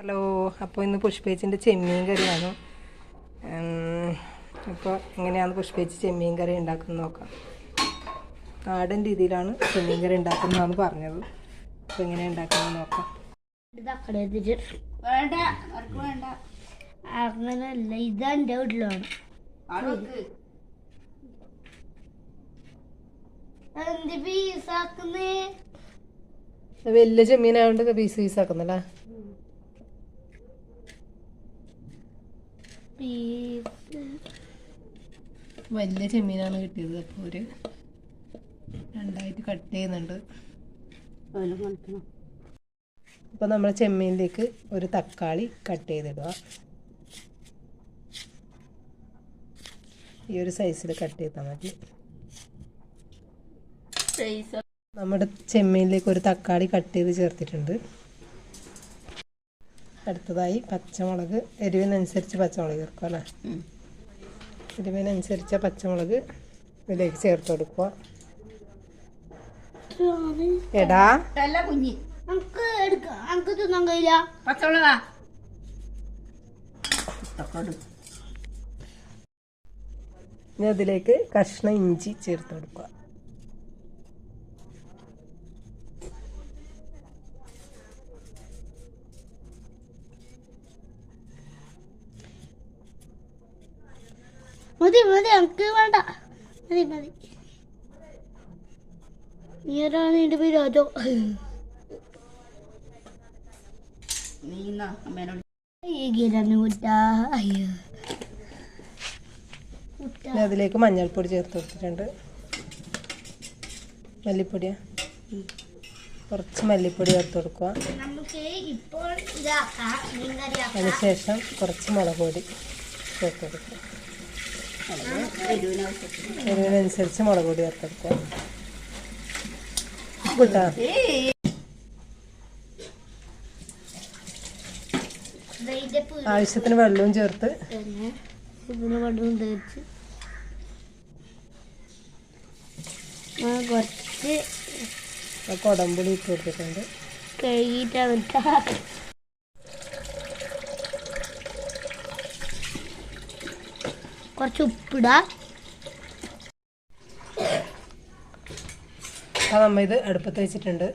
Hello അപ്പോൾ ഇന്ന് പുഷ്പേച്ചിന്റെ ചെമ്മീൻ കറിയാണ്. അപ്പോൾ എങ്ങനെയാണ് പുഷ്പേച്ചി ചെമ്മീൻ കറി ഉണ്ടാക്കുന്നത് നോക്കാം. നാടൻ രീതിയിലാണ് ചെമ്മീൻ കറി ഉണ്ടാക്കുന്നതെന്ന് പറഞ്ഞത്. അപ്പോൾ എങ്ങനെയാണ് ഉണ്ടാക്കുന്നത് നോക്കാം. ഇതാ എന്റെ വീട്ടിലാണ്. പീസാക്കുന്നേ? വലിയ ചെമ്മീനായോണ്ട് പീസ് പീസ് പീസ് വലിയ ചെമ്മീനാണ് കിട്ടിയത്. അപ്പോൾ ഒരു രണ്ടായിട്ട് കട്ട് ചെയ്യുന്നുണ്ട്. അപ്പോൾ നമ്മൾ ചെമ്മീനിലേക്ക് ഒരു തക്കാളി കട്ട് ചെയ്തിടുക. ഈ ഒരു സൈസിൽ കട്ട് ചെയ്താൽ മതി. നമ്മുടെ ചെമ്മീനിലേക്ക് ഒരു തക്കാളി കട്ട് ചെയ്ത് ചേർത്തിട്ടുണ്ട്. അടുത്തതായി പച്ചമുളക് എരിവിനനുസരിച്ച് പച്ചമുളക് ചേർക്കുക അല്ലേ? എരിവിനനുസരിച്ച പച്ചമുളക് ഇതിലേക്ക് ചേർത്ത് കൊടുക്കുക. എടാ. കുഞ്ഞി നമുക്ക് എടുക്കാം നമുക്ക് തിന്നാൻ കഴിയില്ല. പച്ചമുളകാ. ഇനി അതിലേക്ക് കഷ്ണ ഇഞ്ചി ചേർത്ത് കൊടുക്കുക. മതി മതി എനിക്ക് വേണ്ട. മതി മതി. നീ ഒരാണ് എന്റെ പേര് അതോ അതിലേക്ക് മഞ്ഞൾപ്പൊടി ചേർത്ത് കൊടുത്തിട്ടുണ്ട്. മല്ലിപ്പൊടിയാ. കുറച്ച് മല്ലിപ്പൊടി ചേർത്ത് കൊടുക്കുക. നമുക്ക് ഇപ്പോൾ ഇതാക്കാം മീൻ കറിയാക്കാം അതിനുശേഷം കുറച്ച് മുളക് പൊടി ചേർത്ത് കൊടുക്കുക. എരിവിനനുസരിച്ച് മുളക് പൊടി ചേർത്തെടുക്കാം കൂട്ടാ ആവശ്യത്തിന് വെള്ളവും ചേർത്ത്. ഇതിന് തേച്ച്. കുറച്ച് ആ കുടംപുളി ഇട്ട് കൊടുത്തിട്ടുണ്ട്. കഴുകിയിട്ട് കുറച്ച് ഉപ്പിടാം. അപ്പോൾ നമ്മൾ ഇത് അടുപ്പത്ത് വെച്ചിട്ടുണ്ട്.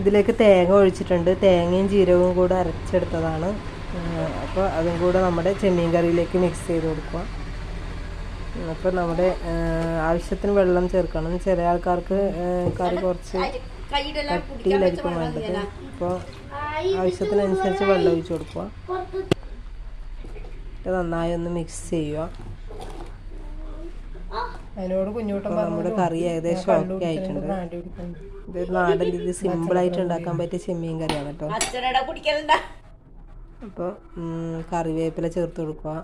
ഇതിലേക്ക് തേങ്ങ ഒഴിച്ചിട്ടുണ്ട്. തേങ്ങയും ജീരകവും കൂടെ അരച്ചെടുത്തതാണ്. അപ്പോൾ അതും കൂടെ നമ്മുടെ ചെമ്മീൻ കറിയിലേക്ക് മിക്സ് ചെയ്ത് കൊടുക്കുക. അപ്പോൾ നമ്മുടെ ആവശ്യത്തിന് വെള്ളം ചേർക്കണം. ചില ആൾക്കാർക്ക് കറി കുറച്ച് കട്ടിയിലായിരിക്കും വേണ്ടത്. അപ്പോൾ ആവശ്യത്തിനനുസരിച്ച് വെള്ളം ഒഴിച്ച് കൊടുക്കുക. നന്നായി ഒന്ന് മിക്സ് ചെയ്യുക. അതിനോട് കുഞ്ഞൂട്ടം നമ്മുടെ കറി ഏകദേശം ഓക്കെ ആയിട്ടുണ്ട്. ഇതൊരു നാടൻ രീതി സിമ്പിളായിട്ട് ഉണ്ടാക്കാൻ പറ്റിയ ചെമ്മീൻ കറിയാണ് കേട്ടോ. അപ്പോൾ കറിവേപ്പില ചേർത്ത് കൊടുക്കുക.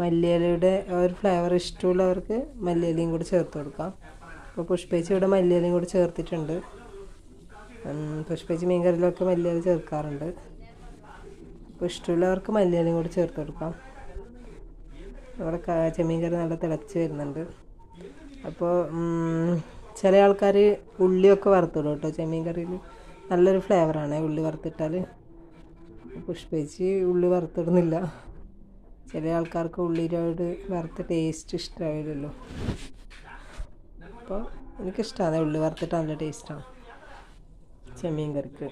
മല്ലിയിലയുടെ ഒരു ഫ്ലേവർ ഇഷ്ടമുള്ളവർക്ക് മല്ലിയിലയും കൂടി ചേർത്ത് കൊടുക്കാം. അപ്പോൾ പുഷ്പേച്ചി ഇവിടെ മല്ലിയിലയും കൂടി ചേർത്തിട്ടുണ്ട്. പുഷ്പേച്ചി മീൻകറിയിലൊക്കെ മല്ലിയില ചേർക്കാറുണ്ട്. അപ്പോൾ ഇഷ്ടമുള്ളവർക്ക് മല്ലിയിലയും കൂടി ചേർത്ത് കൊടുക്കാം. നമ്മുടെ ചെമ്മീൻ കറി നല്ല തിളച്ച് വരുന്നുണ്ട്. അപ്പോൾ ചില ആൾക്കാർ ഉള്ളിയൊക്കെ വറുത്തിടും കേട്ടോ. ചെമ്മീൻ കറിയിൽ നല്ലൊരു ഫ്ലേവറാണ് ഉള്ളി വറുത്തിട്ടാൽ പുഷ്പേച്ചി ഉള്ളി വറുത്തിടുന്നില്ല. ചില ആൾക്കാർക്ക് ഉള്ളിയോട് വറുത്ത ടേസ്റ്റ് ഇഷ്ടമാവില്ലല്ലോ അപ്പോൾ എനിക്കിഷ്ടമാണ് ഉള്ളി വറുത്തിട്ട് നല്ല ടേസ്റ്റാണ് ചെമ്മീൻ കറിക്ക്.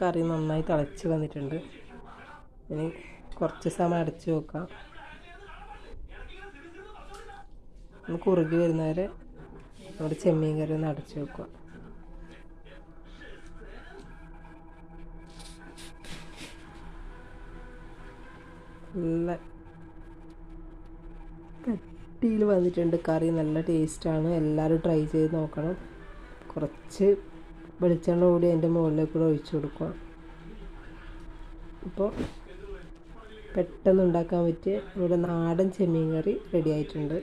കറി നന്നായി തിളച്ച് വന്നിട്ടുണ്ട്. ഇനി കുറച്ച് സമയം അടച്ച് വെക്കാം. ഒന്ന് കുറുകി വരുന്നവരെ നമ്മുടെ ചെമ്മീൻ കറി ഒന്ന് അടച്ചു വെക്കുക. നല്ല കട്ടിയിൽ വന്നിട്ടുണ്ട് കറി. നല്ല ടേസ്റ്റാണ് എല്ലാവരും ട്രൈ ചെയ്ത് നോക്കണം. കുറച്ച് വെളിച്ചെണ്ണ കൂടി അതിന്റെ മുകളിലേക്ക് കൂടെ ഒഴിച്ചു കൊടുക്കുക. അപ്പോൾ പെട്ടെന്ന് ഉണ്ടാക്കാൻ പറ്റിയ നമ്മുടെ നാടൻ ചെമ്മീൻ കറി റെഡി ആയിട്ടുണ്ട്.